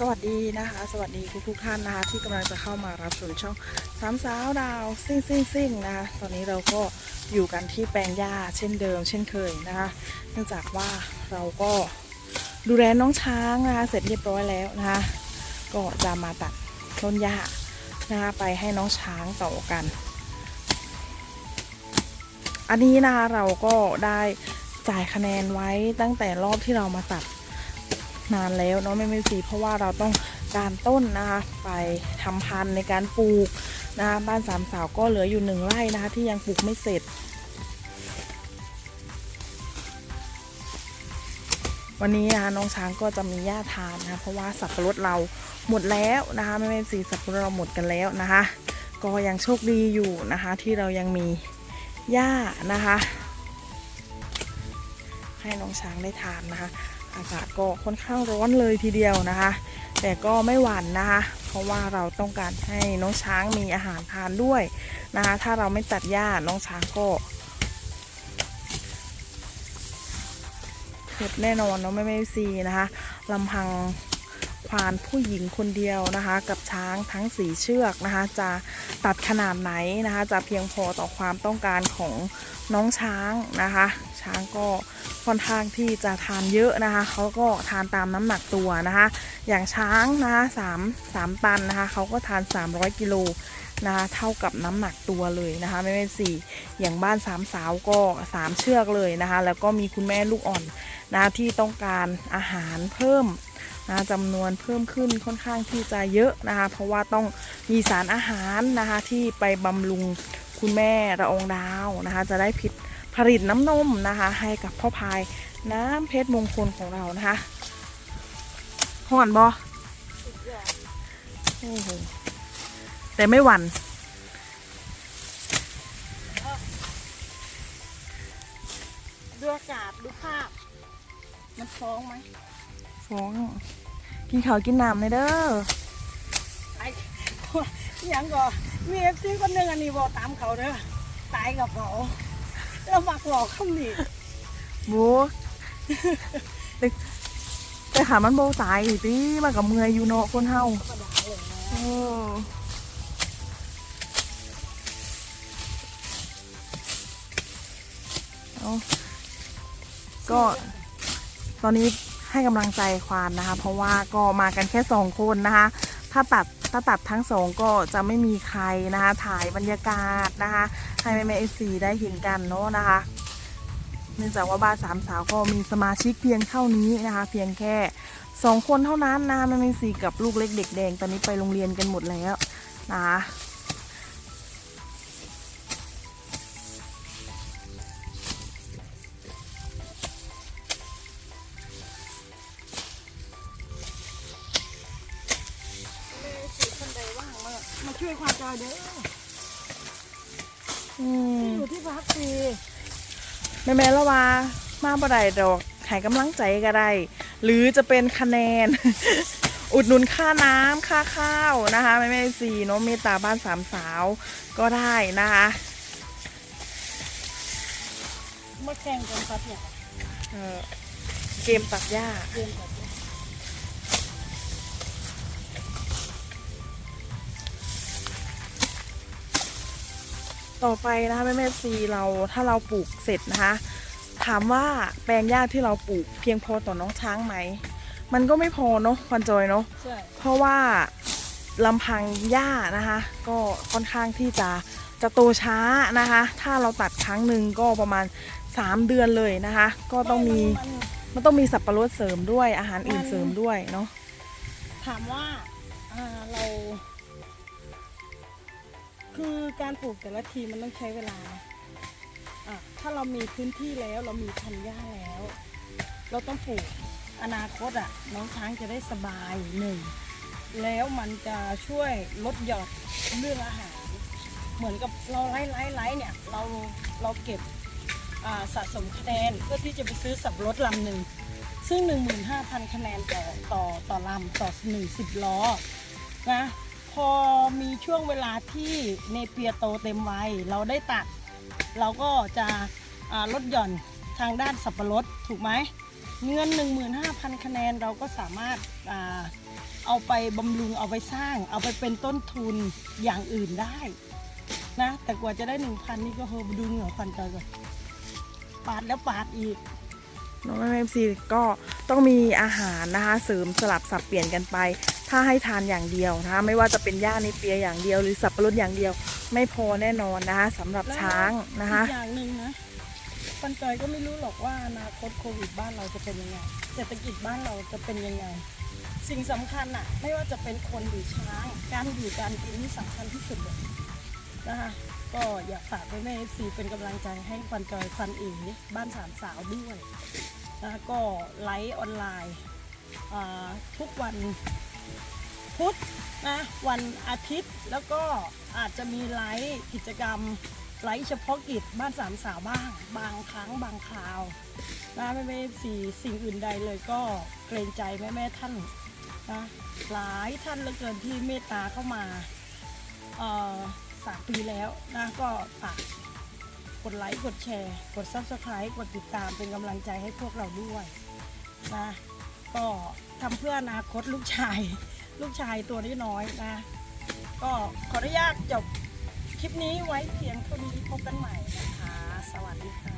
สวัสดีนะคะ สวัสดีทุกทุกๆท่านนะคะ ที่กำลังจะเข้ามารับชมช่องสามสาวดาวซิ่งซิ่งซิ่งนะคะตอนนี้เราก็อยู่กันที่แปลงหญ้าเช่นเดิม เช่นเคยนะคะ เนื่องจากว่าเราก็ดูแลน้องช้างนะคะเสร็จเรียบร้อยแล้วนะคะ ก็จะมาตัดต้นหญ้านะคะไปให้น้องช้างต่อกัน อันนี้นะคะเราก็ได้จ่ายคะแนนไว้ตั้งแต่รอบที่เรามาตัด นานแล้วเนาะไม่ไม่สีเพราะว่าเราต้องการต้นนะคะ ไปทำพันธุ์ในการปลูกนะคะบ้านสามสาวก็เหลืออยู่หนึ่งไร่นะคะที่ยังปลูกไม่เสร็จ วันนี้นะคะน้องช้างก็จะมีหญ้าทานนะคะเพราะว่าสับปะรดเราหมดแล้วนะคะไม่ไม่สีสับปะรดเราหมดกันแล้วนะคะ ก็ยังโชคดีอยู่นะคะ ที่เรายังมีหญ้านะคะ ให้น้องช้างได้ทานนะคะ อากาศก็ค่อนข้างร้อนเลยทีเดียวนะคะ แต่ก็ไม่หวั่นนะคะ เพราะว่าเราต้องการให้น้องช้างมีอาหารทานด้วยนะคะ ถ้าเราไม่ตัดหญ้าน้องช้างก็เจ็บแน่นอนเนาะไม่ไม่ซีนะคะลำพัง ควานผู้หญิงคนเดียวนะคะ กับช้างทั้งสีเชือกนะคะ จะตัดขนาดไหนนะคะ จะเพียงพอต่อความต้องการของน้องช้างนะคะ ช้างก็ค่อนข้างที่จะทานเยอะนะคะเขาก็ทานตามน้ำหนักตัวนะคะ อย่างช้างนะคะสามสามตันนะคะเขาก็ทาน 300กิโลนะคะเท่ากับน้ำหนักตัวเลยนะคะไม่เป็นสี่อย่างบ้านสามสาวก็สามเชือกเลยนะคะ แล้วก็มีคุณแม่ลูกอ่อนนะที่ต้องการอาหารเพิ่ม นะจำนวนเพิ่มขึ้นค่อนข้างที่จะเยอะนะคะ เพราะว่าต้องมีสารอาหารนะคะที่ไปบำรุงคุณแม่ระองดาวนะคะ จะได้ผิดผลิตน้ำนมนะคะ ให้กับพ่อพายน้ำเพชรมงคลของเรานะคะห่อนบอโอ้โหแต่ไม่หวั่นดูอากาศดูภาพ มันฟ้องไหม ฟ้องกินข้าวกินน้ำเลยเด้อไอ้อยังก็มีเอฟซีคนหนึ่งอันนี้บอกตามเขาเด้อตายกับเขาแล้วมักหลอกคำนี้บูแต่แต่ขามันโบตายอีกตีมันกับเมื่อยอยู่เนาะคนเฮาธรรมดาเลยนะเออเอาก็ตอนนี้ ให้กำลังใจควานนะคะ เพราะว่าก็มากันแค่สองคนนะคะ ถ้าตัดถ้าตัดทั้งสองก็จะไม่มีใครนะคะ ถ่ายบรรยากาศนะคะ ให้แม่แม่เอซีได้เห็นกันเนาะนะคะ เนื่องจากว่าบ้านสามสาวก็มีสมาชิกเพียงเท่านี้นะคะ เพียงแค่สองคนเท่านั้นนะคะแม่แม่ซีกับลูกเล็กเด็กแดงตอนนี้ไปโรงเรียนกันหมดแล้วนะคะ ช่วยความจอยเด้ออืมอยู่ที่พักฟรีแม่แม่ละว่ามาบ่ได้ดอกให้กำลังใจก็ได้ หรือจะเป็นคะแนน อุดหนุนค่าน้ำค่าข้าวนะคะแม่แม่ซีเนาะเมตตาบ้านสามสาวก็ได้นะคะมาแข่งกันครับเนี่ยเออเกมตัดหญ้าเกมแบ ต่อไปนะคะแม่แม่ซีเราถ้าเราปลูกเสร็จนะคะ ถามว่าแปลงหญ้าที่เราปลูกเพียงพอต่อน้องช้างไหม มันก็ไม่พอเนาะควันจอยเนาะใช่เพราะว่าลำพังหญ้านะคะ ก็ค่อนข้างที่จะจะโตช้านะคะ ถ้าเราตัดครั้งหนึ่งก็ประมาณ 3 เดือนเลยนะคะ ก็ต้องมีนนมันต้องมีสับปะรดเสริมด้วยอาหารอื่นเสริมด้วยเนาะถามว่าอ่าเรา คือการปลูกแต่ละทีมันต้องใช้เวลาอะถ้าเรามีพื้นที่แล้วเรามีพันธุ์หญ้าแล้ว เราต้องปลูกอนาคตอะน้องช้างจะได้สบายหนึ่งแล้วมันจะช่วยลดหย่อนเรื่องอาหาร เหมือนกับเราไล่ไล่ไล่เนี่ยเราเราเก็บสะสมคะแนนเพื่อที่จะไปซื้อสับรถลำหนึ่งซึ่ง 15,000 คะแนนต่อต่อต่อลำต่อหนึ่งสิบล้อนะ พอมีช่วงเวลาที่เนเปียโตเต็มวัยเราได้ตัด เราก็จะลดหย่อนทางด้านสับปะรดถูกไหมเงิน 15,000 คะแนนเราก็สามารถอเอาไปบำรุงเอาไปสร้าง เอาไปเป็นต้นทุนอย่างอื่นได้นะแต่กว่าจะได้หนึ่งพันนี่ก็เฮอดูเหงื่อควันใจก่อนปาดแล้วปาดอีกน้องแม่ซีก็ ต้องมีอาหารนะคะ เสริมสลับสับเปลี่ยนกันไป ถ้าให้ทานอย่างเดียวนะคะไม่ว่าจะเป็นหญ้าในเปียอย่างเดียว หรือสับปะรดอย่างเดียว ไม่พอแน่นอนนะคะสำหรับช้างนะคะอีกอย่างหนึ่งนะปันจอยก็ไม่รู้หรอกว่าอนาคตโควิดบ้านเราจะเป็นยังไงเศรษฐกิจบ้านเราจะเป็นยังไง สิ่งสำคัญอะไม่ว่าจะเป็นคนหรือช้างการอยู่การกินนี่สำคัญที่สุดเลยนะคะก็อยากฝากไว้แม่เอฟซีเป็นกำลังใจให้ควันจอยควันอ๋บ้านสามสาวด้วย นะคะก็ไลฟ์ออนไลน์ทุกวันพุธนะวันอาทิตย์แล้วก็อาจจะมีไลฟ์กิจกรรมไลฟ์เฉพาะกิจบ้านสามสาวบ้าง บางครั้งบางคราวนะแม่แม่สี่สิ่งอื่นใดเลยก็เกรงใจแม่แม่ท่านนะหลายท่านเหลือเกินที่เมตตาเข้ามาสามปีแล้วนะก็ฝาก กดไลค์กดแชร์ กด subscribe กดติดตามเป็นกำลังใจให้พวกเราด้วยนะก็ทำเพื่ออนาคตลูกชาย ลูกชายตัวน้อยๆนะ ก็ขออนุญาตจบคลิปนี้ไว้เพียงเท่านี้พบกันใหม่นะคะ สวัสดีค่ะ